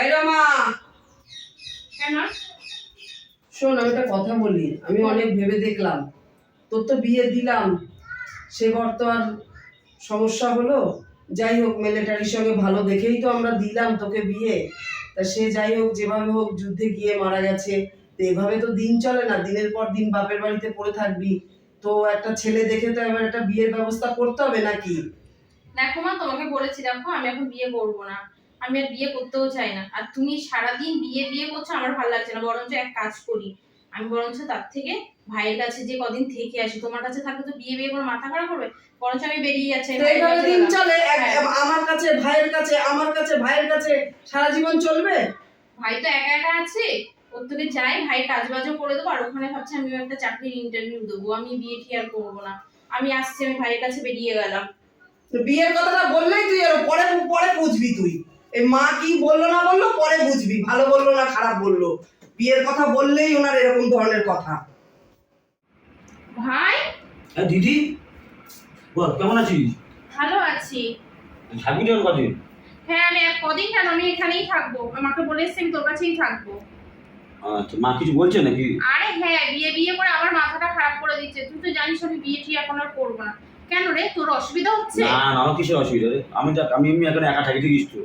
এই রমা। কেন শোন আমি একটা কথা বলি। আমি অনেক ভেবে দেখলাম। তোর তো বিয়ে দিলাম। সে বর তো আর সমস্যা হলো। যাই হোক মিলিটারির সঙ্গে ভালো দেখেই তো আমরা দিলাম তোকে বিয়ে। তা সে যাই হোক যেভাবে হোক যুদ্ধে গিয়ে মারা গেছে। তো এভাবে তো দিন চলে না। দিনের পর দিন বাপের বাড়িতে পড়ে থাকবি। তো একটা ছেলে দেখে তো এবার একটা বিয়ের ব্যবস্থা করতে হবে নাকি? দেখো মা তোমাকে বলেছি দেখো আমি এখন বিয়ে করব না। আমি আর বিয়ে করতেও চাই না। আর তুমি সারাদিন বিয়ে বিয়ে করছ আমার ভালো লাগছে না। বরঞ্চ এক কাজ করি। আমি বরঞ্চ তার থেকে ভাইয়ের কাছে যে কদিন থেকে আসি তোমার কাছে থাকলে তো বিয়ে বিয়ে করে মাথা খারাপ করবে। বরঞ্চ আমি বেরিয়ে যাচ্ছি এইভাবে দিন চলে হ্যাঁ। আমার কাছে ভাইয়ের কাছে আমার কাছে ভাইয়ের কাছে সারা জীবন চলবে? ভাই তো একা একা আছে ওর থেকে যাই ভাই কাজ বাজও করে দেবো আর ওখানে ভাবছি আমি একটা চাকরির ইন্টারভিউ দেবো। আমি বিয়ে টি আর করব না। আমি আসছি আমি ভাইয়ের কাছে বেরিয়ে গেলাম। তো বিয়ের কথাটা বললেই তুই এর পরে পরে বুঝবি তুই। এই মা কি বলল না বলল পরে বুঝবি। ভালো বলল না খারাপ বলল। বিয়ের কথা বললেই ওনার এরকম ধরনের কথা। ভাই? হ্যাঁ দিদি? বল কেমন আছিস? ভালো আছি। থাকবি কেমন কদিন হ্যাঁ আমি এক কদিন কেন? আমি এখানেই থাকব। আমাকে বলে এসছি আমি তোর কাছেই থাকব। আচ্ছা মা কিছু বলছে নাকি? আরে হ্যাঁ বিয়ে বিয়ে করে আমার মাথাটা খারাপ করে দিচ্ছে। তুই তো জানিস আমি বিয়ে টিয়ে এখন আর করব না। কেন রে? তোর অসুবিধা হচ্ছে? না না আমার কিসের অসুবিধা রে? আমি আমি এমনি এখন একা থাকি দেখিস তো।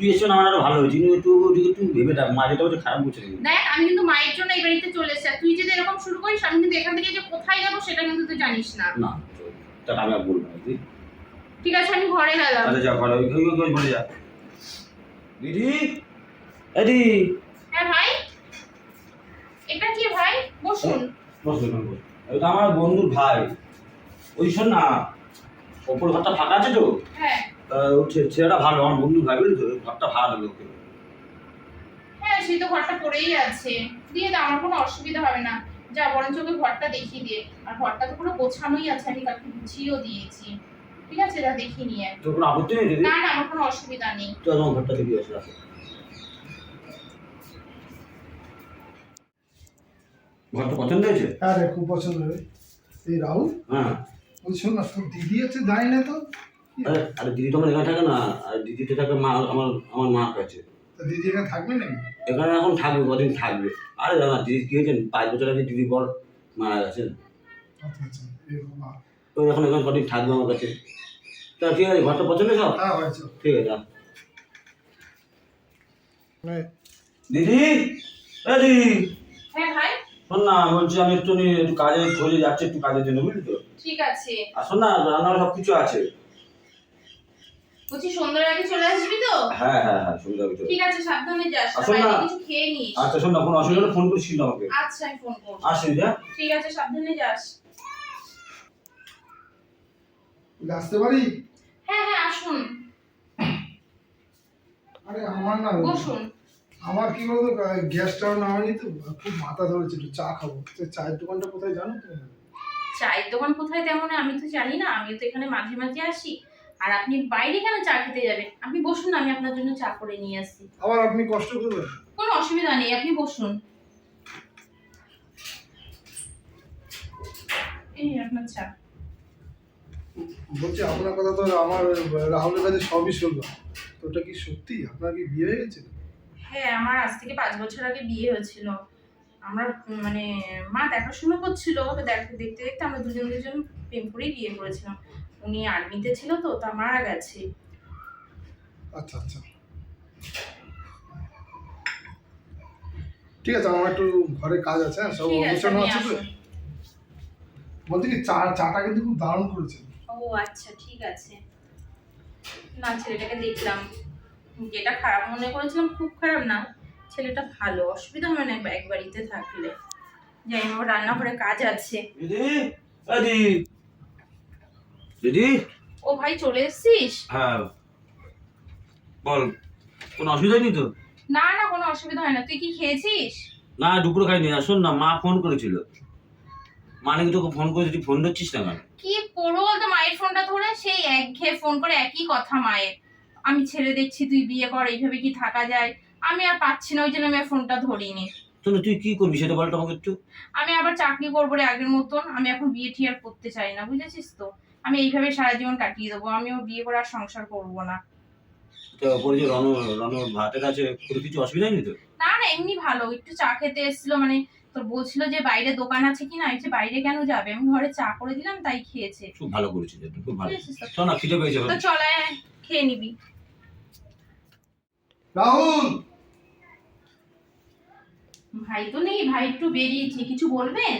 তুই এসে আমার আরও ভালো হয়েছে। কিন্তু তুই ওদিকে তুই ভেবে দেখ মা যেটা হচ্ছে খারাপ নাকি দেখ আমি কিন্তু মায়ের জন্য এই বাড়িতে চলে এসেছি। তুই যদি এরকম শুরু করিস আমি কিন্তু এখান থেকে যে কোথায় যাব সেটা কিন্তু তুই জানিস না। না দেখ আমি আর বলব না বুঝলি? ঠিক আছে আমি ঘরে গেলাম। আচ্ছা যা ঘরে ওই ওই ঘরে যা। দিদি? দিদি। হ্যাঁ ভাই? এটা কি ভাই? বসুন। বস এখানে বস। এটা আমার বন্ধুর ভাই। ওই শোন না ওপর ঘরটা ফাঁকা আছে তো? হ্যাঁ। তা ছেলেটা ভালো আমার বন্ধুর ভাই বুঝলি তো ঘরটা ভালো লোকে হ্যাঁ সেই তো ঘরটা পড়েই আছে। দিয়ে আমার কোনো অসুবিধা হবে না। যা বরঞ্চ ওকে ঘরটা দেখিয়ে দিয়ে। আর ঘরটা তো পুরো গোছানোই আছে আমি কাউকে বুঝিয়েও দিয়েছি। ঠিক আছে যা দেখি নিয়ে তোর কোনো আপত্তি নেই দিদি? না না আমার কোনো অসুবিধা নেই। আমার ঘরটা দেখে আসে। রাখো ঘরটা পছন্দ হয়েছে? হ্যাঁ রে খুব পছন্দ হবে। এই রাহুল? হ্যাঁ। বলছি না তোর দিদি আছে জানি না তো। আরে আরে দিদি তো আমার এখানে থাকে না? আর দিদি তো থাকে মা আমার আমার মার কাছে তা দিদি এখানে থাকবে নাকি? এখানে এখন থাকবে কদিন থাকবে। আরে জানা দিদি কি হয়েছেন পাঁচ বছর আগে দিদি বল মারা গেছেন আচ্ছা আচ্ছা তো এখন এখন কদিন থাকবে আমার কাছে? তা ঠিক আছে ঘরটা পছন্দ সব? হ্যাঁ ঠিক আছে মানে দিদি? এ দিদি? হ্যাঁ ভাই। শোন না বলছি আমি একটু নি- একটু কাজে খোঁজে যাচ্ছি একটু কাজের জন্য বুঝলি তো? ঠিক আছে। আর শোন না রান্নার সব কিছু আছে। বলছি সন্ধ্যার আগে চলে আসবি তো? হ্যাঁ হ্যাঁ হ্যাঁ সুবিধা হবে ঠিক আছে সাবধানে যাস। বাইরে কিছু খেয়ে নিস। আচ্ছা শোন না কোনো অসুবিধা হলে ফোন করিস আমাকে। আচ্ছা আমি ফোন করব। আসি হ্যাঁ? ঠিক আছে সাবধানে যাস। আসতে পারি হ্যাঁ হ্যাঁ আসুন। আরে আমার না বসুন। আমার কি বলতো গ্যাসটাও না হয়নি তো খুব মাথা ধরেছে একটু চা খাব। চায়ের দোকানটা কোথায় জানো তো? চায়ের দোকান কোথায় তেমন আমি তো জানি না আমি তো এখানে মাঝে মাঝে আসি। আর আপনি বাইরে কেন চা খেতে যাবেন? আপনি বসুন না, আমি আপনার জন্য চা করে নিয়ে আসছি। আবার আপনি কষ্ট করবেন? কোনো অসুবিধা নেই আপনি বসুন। এই আপনার চা। বলছি আপনার কথা তো আমার রাহুলের কাছে সবই শুনলাম। তো ওটা কি সত্যি? আপনার কি বিয়ে হয়ে গেছে? হ্যাঁ আমার আজ থেকে পাঁচ বছর আগে বিয়ে হয়েছিল। আমরা মানে মা দেখাশুনো করছিল ওকে দেখ- দেখতে দেখতে আমরা দুজন দুজন প্রেম করেই বিয়ে করেছিলাম। উনি আর্মিতে ছিল তো তা মারা গেছে। আচ্ছা আচ্ছা। ঠিক আছে আমার একটু ঘরে কাজ আছে হ্যাঁ সব অনুষ্ঠান আছে তো? বলতে কি চা চাটা কিন্তু খুব দারুণ করেছে ও আচ্ছা ঠিক আছে। না ছেলেটাকে দেখলাম। যেটা খারাপ মনে করেছিলাম খুব খারাপ না। ছেলেটা ভালো অসুবিধা হবে না এক বাড়িতে থাকলে। যাই আমার রান্নাঘরে কাজ আছে। দিদি? ও ভাই চলে এসছিস? হ্যাঁ। বল কোনো অসুবিধা নেই তো? না না কোনো অসুবিধা হয় না। তুই কি খেয়েছিস? না দুপুরে খাইনি। আর শোন না মা ফোন করেছিল। মা নাকি তোকে ফোন করেছে তুই ফোন ধরছিস না কেন? কি করব বলতো মায়ের ফোনটা ধরে সেই একঘেয়ে ফোন করে একই কথা মায়ের। আমি ছেড়ে দেখছি তুই বিয়ে কর এইভাবে কি থাকা যায়? আমি আর পাচ্ছি না ওই জন্য আমি ফোনটা ধরিনি। শোন তুই কি করবি সেটা বলতো আমাকে একটু? আমি আবার চাকরি করব রে আগের মতন। আমি এখন বিয়ে টিয়ে করতে চাই না বুঝেছিস তো? আমি এইভাবে সারা জীবন কাটিয়ে দেবো। আমি ও বিয়ে করে আর সংসার করব না। তো ওপরে যে রণ রণ ভাতের আছে কোনো কিছু অসুবিধা নেই তো না না এমনি ভালো। একটু চা খেতে এসেছিল মানে তোর বলছিল যে বাইরে দোকান আছে কি না আমি বলছি, বাইরে কেন যাবে? আমি ঘরে চা করে দিলাম তাই খেয়েছে। খুব ভালো করেছিস খুব ভালো। তো? না খিদে পেয়েছে তো চলে খেয়ে নিবি। রাহুল! ভাই তো নেই ভাই একটু বেরিয়েছে কিছু বলবেন?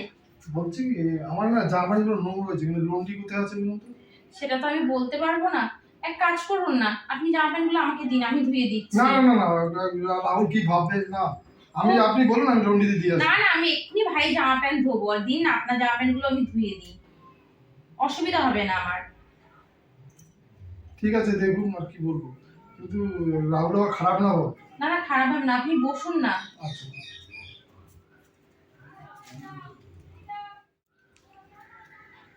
বলছি কি, আমার না জামাইগুলো নোংরা হয়েছে কিন্তু লন্ডি কোথায় আছে বলুন তো? সেটা তো আমি বলতে পারব না। এক কাজ করুন না আপনি জামা প্যান্টগুলো আমাকে দিন আমি ধুয়ে দিচ্ছি। না না না না রাহুল কি ভাববে না। আমি আপনি বলুন আমি লন্ডিতে দিয়ে আসি। না না আমি এক্ষুনি ভাই জামা প্যান্ট ধোবো আর দিন আপনার জামা প্যান্টগুলো আমি ধুয়ে দিই। অসুবিধা হবে না আমার। ঠিক আছে দেখুন আর কি বলব। কিন্তু রাহুল খারাপ না হোক না না খারাপ হবে না আপনি বসুন না। আচ্ছা।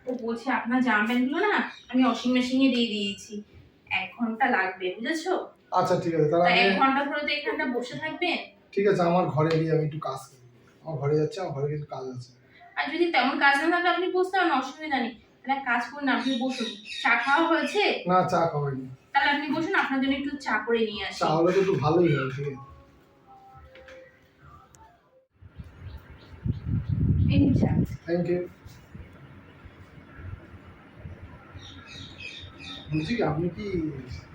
ও বলছে আপনার জামা প্যান্টগুলো না আমি ওয়াশিং মেশিনে দিয়ে দিয়েছি। এক ঘণ্টা লাগবে বুঝেছ? আচ্ছা ঠিক আছে তাহলে এক ঘণ্টা ধরে তো এখানটা বসে থাকবেন? ঠিক আছে আমার ঘরে গিয়ে আমি একটু কাজ করি আমার ঘরে যাচ্ছি আমার ঘরে কিছু কাজ আছে। আর যদি তেমন কাজ না থাকে আপনি বসতে পারেন অসুবিধা নেই। তাহলে কাজ করুন আপনি বসুন। চা খাওয়া হয়েছে? না চা খাওয়াইনি তাহলে আপনি বসুন আপনার জন্য একটু চা করে নিয়ে আসি। চা হলে তো একটু ভালোই ঠিক আছে। নিন চা থ্যাংক ইউ বলছি আপনি কি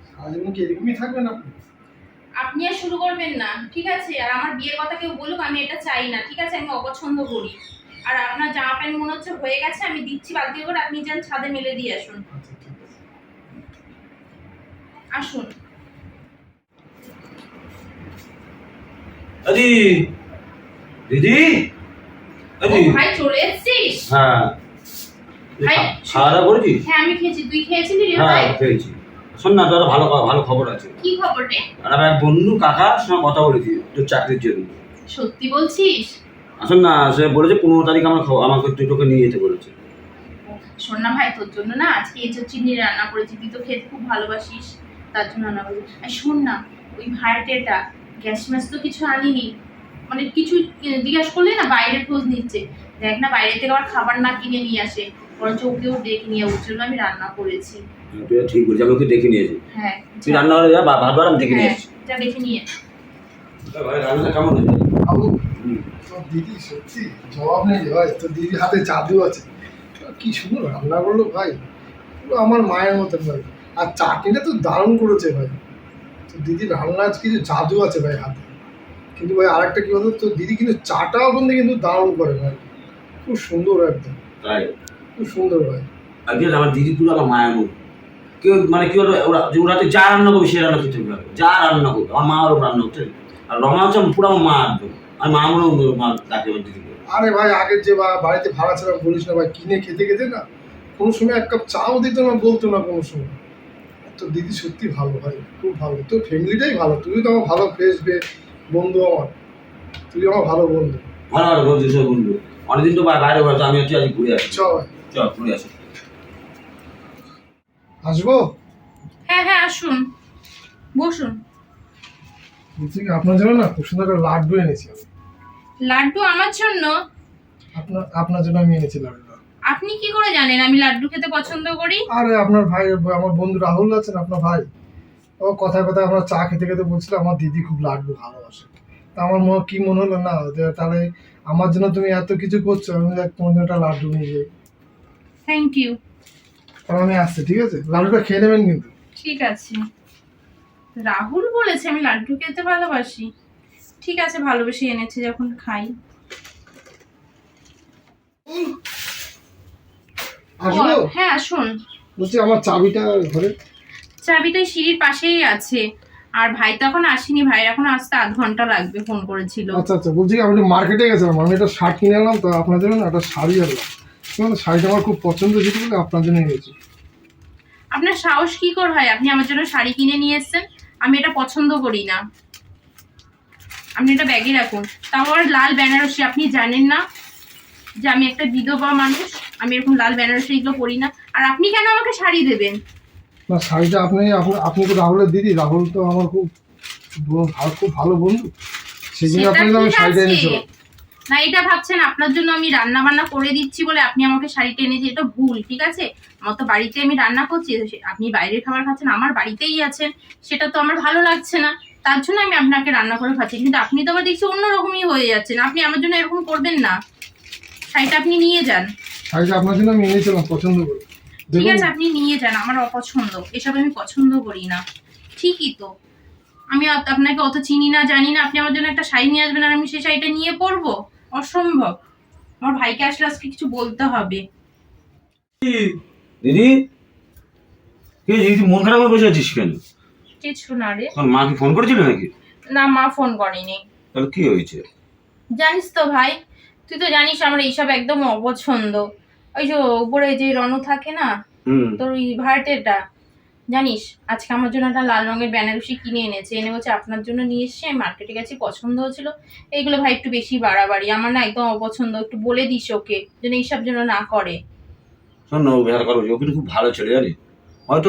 সারাজীবন কি এরকমই থাকবেন আপনি? আপনি আর শুরু করবেন না ঠিক আছে? আর আমার বিয়ের কথা কেউ বলুক আমি এটা চাই না ঠিক আছে? আমি অপছন্দ করি। আর আপনার জামা প্যান্ট মনে হচ্ছে হয়ে গেছে আমি দিচ্ছি বালতি করে আপনি যান ছাদে মেলে দিয়ে আসুন। আচ্ছা আসুন। দিদি? আদি ভাই চলে এসেছিস? হ্যাঁ। ভাই, খাওয়া দাওয়া করেছিস? হ্যাঁ আমি খেয়েছি। তুই খেয়েছিলি রে হ্যাঁ খেয়েছি। শোন না তোর ভালো ভালো খবর আছে। কি খবর রে? আর আমার বন্ধু কাকার সঙ্গে কথা বলেছি তোর চাকরির জন্য। সত্যি বলছিস? আসুন না সে বলেছে পনেরো তারিখ আমার আমাকে তোকে নিয়ে যেতে বলেছে। শোন না ভাই তোর জন্য না আজকে এঁচোর চিনি রান্না করেছি তুই তো খেতে খুব ভালোবাসিস তার জন্য রান্না করেছি। আর শোন না ওই ভাড়াটেটা গ্যাস ম্যাস তো কিছু আনিনি মানে কিছু জিজ্ঞাসা করলে না বাইরের খোঁজ নিচ্ছে। দেখ না বাইরে থেকে আবার খাবার না কিনে নিয়ে আসে। বরঞ্চ ওকেও ডেকে নিয়ে ওর জন্য আমি রান্না করেছি। হ্যাঁ, তুই ঠিক বলছিস আমি ওকে দেখে নিয়েছি হ্যাঁ তুই রান্না করে যা ভাত বার আমি দেখে নিয়ে হ্যাঁ এসছি। যা দেখে নিয়ে। ভাই রান্নাটা কেমন হয়েছে? বাবু তোর দিদি সত্যি জবাব নেই ভাই তোর দিদির হাতে জাদু আছে। কি সুন্দর রান্না করল ভাই। পুরো আমার মায়ের মতন ভাই। আর চাটনিটা তো দারুণ করেছে ভাই। তোর দিদি রান্না আজ কিছু জাদু আছে ভাই হাতে। কিন্তু ভাই আরেকটা কি বলতো তোর দিদি কিন্তু চাটাও কিন্তু কিন্তু দারুণ করে ভাই। খুব সুন্দর একদম। তাই? খুব সুন্দর ভাই। আজকে আমার দিদি পুরো আমার মায়ের মতো। কেউ মানে কি হলো ওরা যে ওরা তো যা রান্না করবে সে রান্না খেতে পারবে। যা রান্না করবে আমার মা ওরও রান্না করতে আর রমা হচ্ছে পুরো আমার মা একদম। আর মা মনে মা ডাকে আমার দিদিকে আরে ভাই আগের যে বা- বাড়িতে ভাড়া ছাড়া বলিস না ভাই কিনে খেতে খেতে না কোনো সময় এক কাপ চাও দিত না বলতো না কোনো সময়। তো দিদি সত্যি ভালো ভাই খুব ভালো। তোর ফ্যামিলিটাই ভালো তুই তো আমার ভালো ফ্রেশ বে। বন্ধু আমার। তুই আমার ভালো বন্ধু। ভালো ভালো বন্ধু সব বন্ধু। অনেকদিন তো বাইরে ঘরে আমি হচ্ছে আজ ঘুরে আসি। চ ভাই চল ঘুরে আসি। আসব? হ্যাঁ হ্যাঁ আসুন। বসুন। বলছি কি আপনার জন্য না খুব সুন্দর করে লাড্ডু এনেছি আমি। লাড্ডু আমার জন্য? আপনার আপনার জন্য আমি এনেছি লাড্ডুটা আপনি কি করে জানেন? আমি লাড্ডু খেতে পছন্দ করি। আরে আপনার ভাই আমার বন্ধু রাহুল আছেন আপনার ভাই? ও কথায় কথায় আমরা চা খেতে খেতে বলছিল আমার দিদি খুব লাড্ডু ভালোবাসে। তা আমার মনে কি মনে হলো না? যে তাহলে আমার জন্য তুমি এত কিছু করছ আমি দেখ তোমার জন্য একটা লাড্ডু নিয়ে যাই। থ্যাংক ইউ তাহলে আমি আসছি ঠিক আছে? লাড্ডুটা খেয়ে নেবেন কিন্তু। ঠিক আছে। রাহুল বলেছে আমি লাড্ডু খেতে ভালোবাসি। ঠিক আছে ভালোবেসে এনেছে যখন খাই। আসব হ্যাঁ আসুন। বলছি আমার চাবিটা ঘরে। চাবিটা সিঁড়ির পাশেই আছে। আর ভাই তো এখন আসেনি ভাই এখন আসতে আধ ঘণ্টা লাগবে ফোন করেছিল। আচ্ছা আচ্ছা বলছি আমি মার্কেটে গেছিলাম আমি একটা শার্ট কিনে আনলাম তো আপনার জন্য একটা শাড়ি আনলাম। মানে শাড়িটা আমার খুব পছন্দ ছিল বলে আপনার জন্য এনেছি। আপনার সাহস কি করে হয় আপনি আমার জন্য শাড়ি কিনে নিয়ে এসেছেন আমি এটা পছন্দ করি না। আপনি এটা ব্যাগে রাখুন। তাও আর লাল বেনারসি আপনি জানেন না যে আমি একটা বিধবা মানুষ আমি এরকম লাল বেনারসি এগুলো পরি না। আর আপনি কেন আমাকে শাড়ি দেবেন? না শাড়িটা আপনি আপনি- আপনি তো রাহুলের দিদি রাহুল তো আমার খুব খুব ভালো বন্ধু। সেই জন্য তো আমি শাড়িটা আছে। এনেছি না এটা ভাবছেন আপনার জন্য আমি রান্না বান্না করে দিচ্ছি বলে আপনি আমাকে শাড়িটা এনে এটা ভুল ঠিক আছে? আমার তো বাড়িতে আমি রান্না করছি আপনি বাইরের খাবার খাচ্ছেন আমার বাড়িতেই আছেন সেটা তো আমার ভালো লাগছে না। তার জন্য আমি আপনাকে রান্না করে খাচ্ছি কিন্তু আপনি তো আবার দেখছি অন্যরকমই হয়ে যাচ্ছেন আপনি আমার জন্য এরকম করবেন না। শাড়িটা আপনি নিয়ে যান। শাড়িটা আপনার জন্য আমি এনেছিলাম পছন্দ করে। ঠিক আছে আপনি নিয়ে যান আমার অপছন্দ। এসব আমি পছন্দ করি না। ঠিকই তো। আমি আপনাকে অত চিনি না জানি না। আপনি আমার জন্য একটা শাড়ি নিয়ে আসবেন আর আমি সেই শাড়িটা নিয়ে পরবো? অসম্ভব। আমার ভাইকে আসলে আজকে কিছু বলতে হবে। দিদি? কি? তুই মন খারাপ করে বসে আছিস কেন? কিছু না রে। তোর মা কি ফোন করেছিল নাকি? না মা ফোন করেনি। তাহলে কি হয়েছে? জানিস তো ভাই তুই তো জানিস আমার এইসব একদম অপছন্দ। ওই যে উপরে যে রনু থাকে না তোর ওই ভাড়াটেটা জানিস? আজকে আমার জন্য একটা লাল রঙের বেনারসি কিনে এনেছে। এনে বলছে আপনার জন্য নিয়ে এসছি আমি মার্কেটে গেছি পছন্দ হয়েছিল। এইগুলো ভাই একটু বেশি বাড়াবাড়ি। আমার না একদম অপছন্দ একটু বলে দিস ওকে যেন এইসব যেন না করে। শোন না ও বেহার করো ও কিন্তু খুব ভালো ছেলে জানিস? হয়তো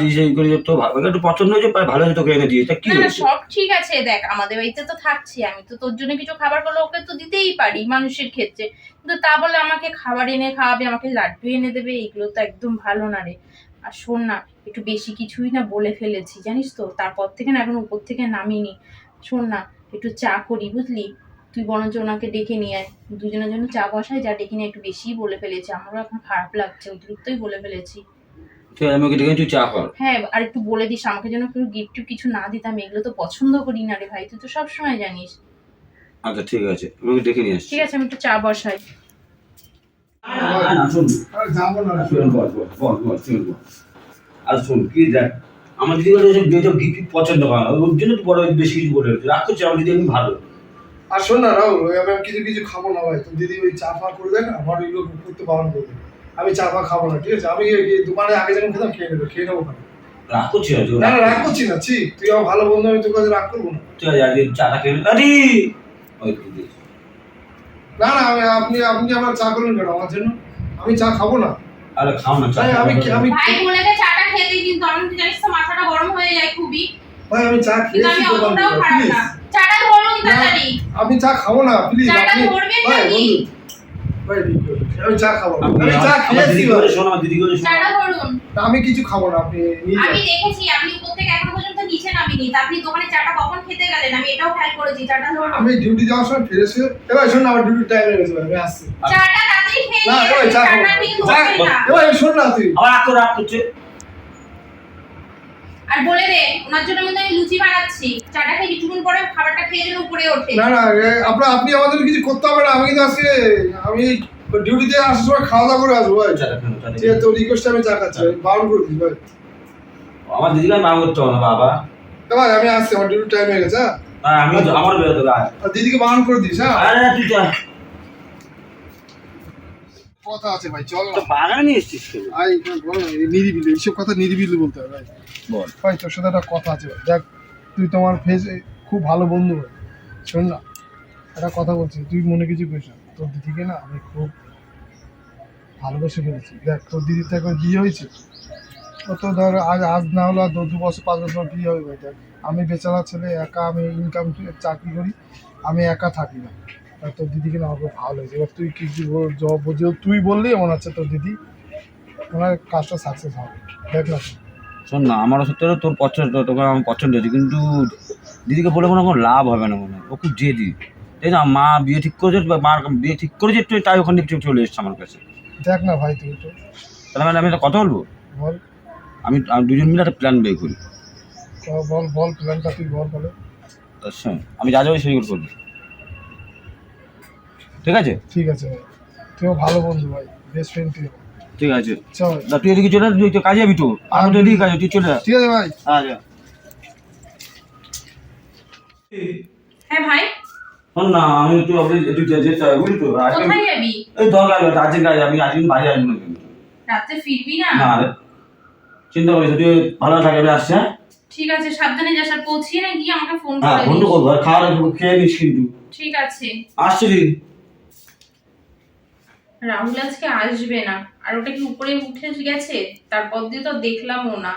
দিস এই করে তো একটু পছন্দ হয়েছে প্রায় ভালো হয়েছে তোকে এনে দিয়েছে তা কি না না হয়েছে? সব ঠিক আছে দেখ আমাদের বাড়িতে তো থাকছি আমি তো তোর জন্য কিছু খাবার করলে ওকে তো দিতেই পারি মানুষের ক্ষেত্রে। কিন্তু তা বলে আমাকে খাবার এনে খাওয়াবে আমাকে লাড্ডু এনে দেবে এগুলো তো একদম ভালো না রে। আর শোন না একটু বেশি কিছুই না বলে ফেলেছি জানিস তো? তারপর থেকে না এখন উপর থেকে নামিনি। শোন না একটু চা করি বুঝলি? তুই বরঞ্চ ওনাকে ডেকে নিয়ে আয়। দুজনের জন্য চা বসাই যা ডেকে নিয়ে একটু বেশিই বলে ফেলেছি। আমারও এখন খারাপ লাগছে অতিরিক্তই বলে ফেলেছি। ঠিক আছে আমি ওকে ডেকে তুই চা কর হ্যাঁ আর একটু বলে দিস আমাকে যেন কেউ গিফট কিছু না দিতাম এগুলো তো পছন্দ করি না রে ভাই তুই তো সব সময় জানিস। আচ্ছা ঠিক আছে আমি ওকে ডেকে নিয়ে আসছি। ঠিক আছে আমি একটু চা বসাই। না, না, শোন আর শোন কি দেখ আমার দিদি বলে ওসব যেসব গিফট পছন্দ করে না ওর জন্য তো বড় বেশি কিছু বলে রাখছে। রাগ করছে আমার দিদি এমনি ভালো। আর শোন না রাহুল ওই আমি কিছু কিছু খাব না ভাই। তো দিদি ওই চা ফা করে দেয় না আমার ওইগুলো করতে বারণ করে দেয়। আমি চা ফা খাব না ঠিক আছে? আমি দোকানে আগে যেমন খেতাম খেয়ে নেব খেয়ে নেব ওখানে। রাগ করছে না না রাগ করছি না। ছি তুই আমার ভালো বন্ধু আমি তোর কাছে রাগ করব না। ঠিক আছে আজকে চাটা খেয়ে নে। আরে! না না আমি আপনি আপনি আমার চা করলেন কেন? আমার জন্য? আমি চা খাব না। আরে খাও না চা আমি আমি ভাই বলে দে চাটা খেতে কিন্তু আমি জানিস তো মাথাটা গরম হয়ে যায় খুবই। ভাই আমি চা খেয়েছি আমি অতটাও খারাপ না। চাটা ধরুন তাড়াতাড়ি। আমি চা খাব না প্লিজ চাটা ধরবেন ভাই নাকি? ভাই আমি চা খাব। আমি চা খেয়েছি আমি কিছু খাব না আপনি আমি দেখেছি আপনি উপর থেকে এখন পর্যন্ত নিচে নামিনি। তা আপনি দোকানে চাটা কখন খেতে গেলেন? আমি এটাও খেয়াল করেছি চাটা ধরুন আমি ডিউটি যাওয়ার সময় ফিরে এসে এবার শোন না আমার ডিউটি টাইম হয়ে গেছে আমি আসছি। চাটা খেয়ে না, চা খাব। এবার শোন না তুই। আবার রাগ করছে। আর বলে দে ওনার জন্য আমি লুচি বানাচ্ছি। চাটা খেয়ে কিছুক্ষণ পরে খাবারটা খেয়ে যেন উপরে ওঠে। না না এ, আপনি আমাদের কিছু করতে হবে না আমি কিন্তু আজকে আমি ডিউটিতে আসার সময় খাওয়া দাওয়া করে আসব ভাই। ঠিক আছে তো রিকোয়েস্ট আমি চা খাচ্ছি বারণ করে দিস ভাই। আমার আমি বারণ করতে হবে না বাবা। ভাই আমি আসছি আমার ডিউটি টাইম হয়ে গেছে হ্যাঁ? আমি আমার বেরোতে আর দিদিকে বারণ করে দিস হ্যাঁ? আরে তুই যা। কথা আছে ভাই চল তো বাগানে নিয়ে এসছিস কেন? ভাই বল নিরিবিলি এইসব কথা নিরিবিলি বলতে হবে ভাই। বল। ভাই তোর সাথে একটা কথা আছে ভাই। দেখ তুই তোমার ফেস খুব ভালো বন্ধু ভাই। শোন না একটা কথা বলছি তুই মনে কিছু করিস না। তোর দিদিকে না আমি খুব ভালোবেসে ফেলেছি। দেখ, তোর দিদির তো একবার বিয়ে হয়েছে। ও তো ধর আজ আজ না হলো আর দু বছর, পাঁচ বছর বিয়ে হবে দেখ, আমি বেচারা ছেলে, একা আমি ইনকাম চাকরি করি, আমি একা থাকি না। তোর দিদিকে না আমার খুব ভালো হয়েছে এবার তুই কি কি বুঝিও, তুই বললি মনে হচ্ছে তোর দিদি, ওনার কাজটা সাকসেস হবে। দেখ না। শোন না, আমারও সত্যি তোর পছন্দ, তোকে আমার পছন্দ হয়েছে। কিন্তু দিদিকে বলে কোনো লাভ হবে না মনে হয়। ও খুব জেদি। এই না মা বিয়ে ঠিক করেছে বা মার বিয়ে ঠিক করেছে একটু তাই ওখানে একটু চলে এসছে আমার কাছে। দেখ না ভাই তুই তো। তাহলে মানে আমি একটা কথা বলব? বল। আমি দুজন মিলে একটা প্ল্যান বের করি। বল বল প্ল্যানটা তুই বল বলে তা আমি যা যাব সেইগুলো করব। ঠিক আছে? ঠিক আছে ভাই। তুইও ভালো বন্ধু ভাই বেস্ট ফ্রেন্ড তুই ঠিক আছে। চল। তুই এদিকে চলে তুই তো কাজে যাবি তো? আমি তো এদিকে কাজে তুই চলে যা ঠিক আছে ভাই। আচ্ছা হ্যাঁ ভাই। শোন না আমি একটু একটু যেতে হবে বুঝলি তো আজকে কোথায় যাবি? এই দরকার আছে আর্জেন্ট কাজ আমি আজকে বাইরে আসব না কিন্তু। রাতে ফিরবি না? না রে। চিন্তা করিস তুই ভালো থাকে আমি আসছি হ্যাঁ? ঠিক আছে সাবধানে যাস আর পৌঁছিয়ে না গিয়ে আমাকে ফোন হ্যাঁ করে বন্ধু দিস। করব আর খাওয়া দাওয়া খেয়ে নিস কিন্তু। ঠিক আছে। আসছি। রাহুল আজকে আসবে না আর ওটা কি উপরে উঠে গেছে? তারপর দিয়ে তো দেখলামও না।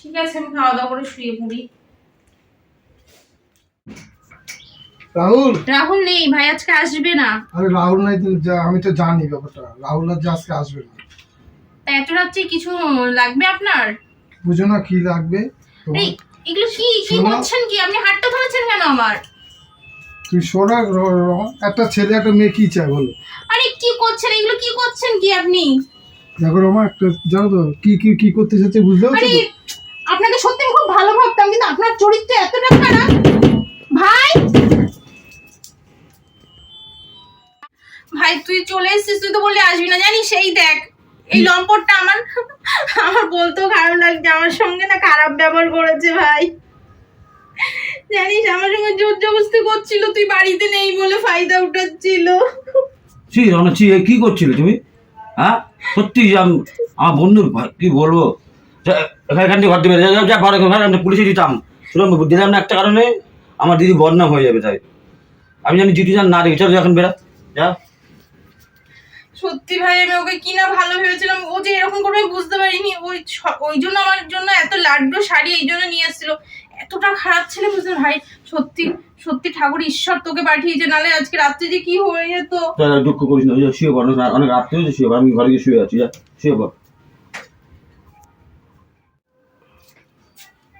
ঠিক আছে আমি খাওয়া দাওয়া করে শুয়ে পড়ি। রাহুল? রাহুল নেই ভাই আজকে আসবে না। আরে রাহুল নাই আমি তো জানি ব্যাপারটা। রাহুল যে আজকে আসবে না। তা এত রাত্রে কিছু লাগবে আপনার? বুঝো না কি লাগবে? এই এগুলো কি? কি করছেন কি? আপনি হাতটা ধরেছেন কেন আমার তুই শোনা একটা ছেলে একটা মেয়ে কি চায় বলো। আরে কি করছেন? এগুলো কি করছেন কি আপনি? দেখো রমা একটা জানো তো কি কি কি করতে চাচ্ছে বুঝতে আরে আপনাকে সত্যি খুব ভালো ভাবতাম কিন্তু আপনার চরিত্র এতটা খারাপ। ভাই! ভাই তুই চলে এসেছিস তুই তো বললে আসবি না। জানিস সেই দেখ এই লম্পটটা আমার আমার বলতেও খারাপ লাগছে আমার সঙ্গে না খারাপ ব্যবহার করেছে ভাই। জানিস আমার সঙ্গে জোর জবস্তি করছিল তুই বাড়িতে নেই বলে ফায়দা উঠাচ্ছিল। ছি এ কি করছিলে তুমি? হ্যাঁ? সত্যি আমার বন্ধুর কি বলব? এখান থেকে ঘর বেরিয়ে যা, ঘরে ঘরে পুলিশে দিতাম। শুনুন দিলাম না একটা কারণে আমার দিদি বদনাম হয়ে যাবে তাই। আমি জানি জিটি যান না দেখি চলো এখন বেরা। যা। সত্যি ভাই আমি ওকে কি না ভালো ভেবেছিলাম ও যে এরকম করে বুঝতে পারিনি। ওই ওই জন্য আমার জন্য এত লাড্ডু শাড়ি এই জন্য নিয়ে এসেছিল। এতটা খারাপ ছেলে বুঝতে ভাই সত্যি সত্যি ঠাকুর ঈশ্বর তোকে পাঠিয়েছে নালে আজকে রাত্রে যে কি হয়ে যেত। দুঃখ করিস না শুয়ে পড় অনেক অনেক রাত্রে হয়েছে শুয়ে পড় আমি ঘরে গিয়ে শুয়ে আছি শুয়ে পড়।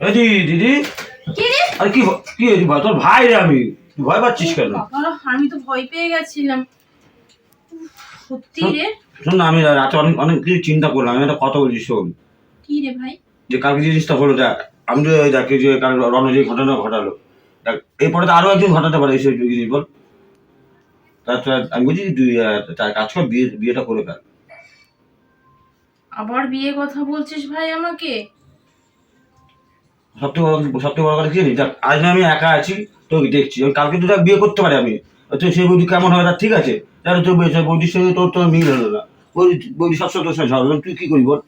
এই দিদি? কি রে? আরে কি কি হয়েছে ভাই? তোর ভাই রে আমি তুই ভয় পাচ্ছিস কেন? আমি তো ভয় পেয়ে গেছিলাম। সত্যি রে? শোন না আমি রাতে অনেক অনেক কিছু চিন্তা করলাম আমি একটা কথা বলছি শোন। কি রে ভাই? যে কালকে যে জিনিসটা হলো দেখ আমি তো দেখ যে কাল রণ যে ঘটনা ঘটালো দেখ এরপরে তো আরও একজন ঘটাতে পারে জিনিস বল। তাছাড়া আমি বলছি আহ, তার কাজ কর বিয়ে বিয়েটা করে ফেল। আবার বিয়ে কথা বলছিস ভাই আমাকে? সবথেকে বড় সবথেকে বড় কথা কি জানিস? দেখ আজ আমি একা আছি তোকে দেখছি কালকে তো দেখ বিয়ে করতে পারি আমি। তো সেই বৌদি কেমন হবে তার ঠিক আছে। তাহলে তোর বৌদি- বৌদির সঙ্গে তোর তোর মিল হলো না। বৌদি বৌদি সবসময় তোর সঙ্গে ঝগড়া তুই কি করবি বল?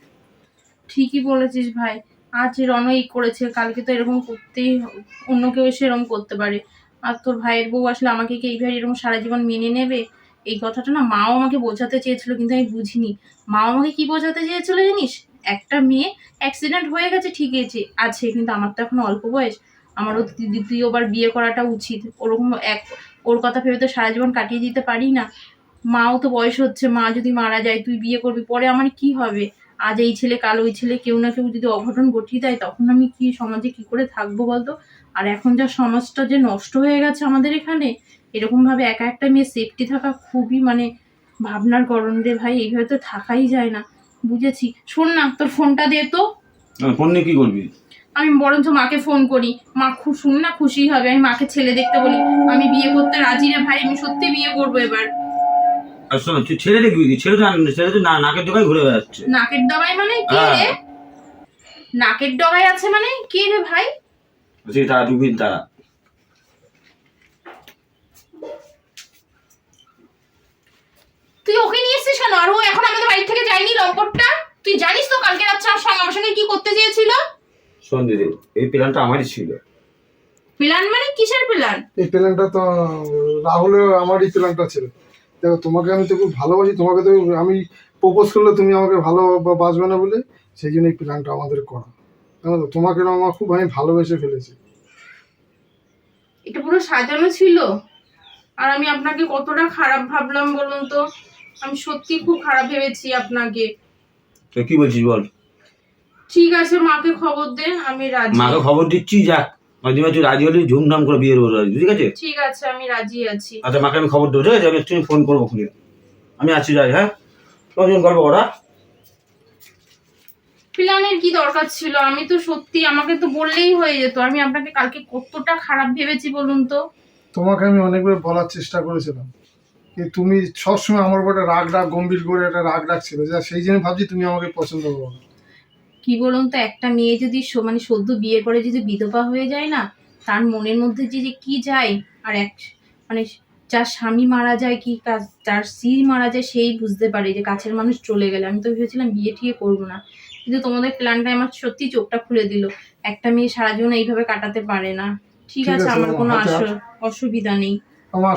ঠিকই বলেছিস ভাই। আজ রণ করেছে, কালকে তো এরকম করতেই অন্য কেউ এসে এরকম করতে পারে। আর তোর ভাইয়ের বউ আসলে আমাকে কি এইভাবে এরকম সারা জীবন মেনে নেবে? এই কথাটা না মাও আমাকে বোঝাতে চেয়েছিল, কিন্তু আমি বুঝিনি। মাও আমাকে কি বোঝাতে চেয়েছিল জানিস? একটা মেয়ে অ্যাক্সিডেন্ট হয়ে গেছে, ঠিক আছে আছে, কিন্তু আমার তো এখন অল্প বয়স। আমারও দ্বি- দ্বিতীয়বার বিয়ে করাটা উচিত। ওরকম এক ওর কথা ভেবে তো সারা জীবন কাটিয়ে দিতে পারি না। মাও তো বয়স হচ্ছে, মা যদি মারা যায়, তুই বিয়ে করবি। পরে আমার কি হবে? আজ এই ছেলে, কাল ওই ছেলে, কেউ না কেউ যদি অঘটন ঘটিয়ে দেয়, তখন আমি কি সমাজে কি করে থাকব বলতো? আর এখন যা সমাজটা যে নষ্ট হয়ে গেছে আমাদের এখানে এরকম ভাবে একা একটা মেয়ে সেফটি থাকা খুবই মানে ভাবনার গরম রে ভাই, এইভাবে তো থাকাই যায় না। বুঝেছি। শোন না, তোর ফোনটা দে তো। ফোন নিয়ে কি করবি? আমি বরঞ্চ মাকে ফোন করি। মা খুব শুন না খুশি হবে। আমি মাকে ছেলে দেখতে বলি আমি বিয়ে করতে রাজি রে ভাই আমি সত্যি বিয়ে করব এবার। আর শোন তুই ছেলে দেখবি কি? ছেলে তো ছেলে তো না নাকের দোকানে ঘুরে বেড়াচ্ছে। নাকের ডগায় মানে কে রে? হ্যাঁ। নাকের ডগায় আছে মানে কে রে ভাই? বলছি তারা দুবিন তারা। তুই ওকে নিয়ে এসেছিস কেন? আর ও এখন আমাদের বাড়ি থেকে যায়নি লম্পটটা? তুই জানিস তো কালকে রাত্রে আমার সঙ্গে আমার সঙ্গে কি করতে চেয়েছিল? শোন এই প্ল্যানটা আমারই ছিল। প্ল্যান মানে কিসের প্ল্যান? এই প্ল্যানটা তো রাহুলের আমারই প্ল্যানটা ছিল। দেখো তোমাকে আমি তো খুব ভালোবাসি তোমাকে তো আমি প্রপোজ করলে তুমি আমাকে ভালো বা- বাসবে না বলে সেই জন্য এই প্ল্যানটা আমাদের করা। জানো তো তোমাকে আমার খুব আমি ভালোবেসে ফেলেছি। এটা পুরো সাজানো ছিল। আর আমি আপনাকে কতটা খারাপ ভাবলাম বলুন তো? আমি সত্যি খুব খারাপ ভেবেছি আপনাকে। তো কি বলছিস বল? ঠিক আছে মাকে খবর দে আমি রাজি। মাকে খবর দিচ্ছি যাক। মাঝে মাঝে রাজি হলে ধুমধাম করে বিয়ের বলে রাজি ঠিক আছে? ঠিক আছে আমি রাজি আছি। আচ্ছা মাকে আমি খবর দেবো ঠিক আছে? আমি একটু ফোন করব খুলে আমি আছি যাই হ্যাঁ? জন্য গল্প করা। প্ল্যানের কি দরকার ছিল? আমি তো সত্যি আমাকে তো বললেই হয়ে যেত। আমি আপনাকে কালকে কতটা খারাপ ভেবেছি বলুন তো? তোমাকে আমি অনেকবার বলার চেষ্টা করেছিলাম। যে তুমি সবসময় আমার উপর রাগ রাগ গম্ভীর করে একটা রাগ রাগ ছিল যা সেই জন্য ভাবছি তুমি আমাকে পছন্দ করো না। কি বলুন তো একটা মেয়ে যদি মানে সদ্য বিয়ে করে যদি বিধবা হয়ে যায় না তার মনের মধ্যে যে যে কি যায়? আর এক মানে যার স্বামী মারা যায় কি যার স্ত্রী মারা যায় সেই বুঝতে পারে যে কাছের মানুষ চলে গেলে। আমি তো ভেবেছিলাম বিয়ে টিয়ে করব না। কিন্তু তোমাদের প্ল্যানটা আমার সত্যি চোখটা খুলে দিল। একটা মেয়ে সারা জীবন এইভাবে কাটাতে পারে না। ঠিক আছে আমার কোনো আস- অসুবিধা নেই। আমার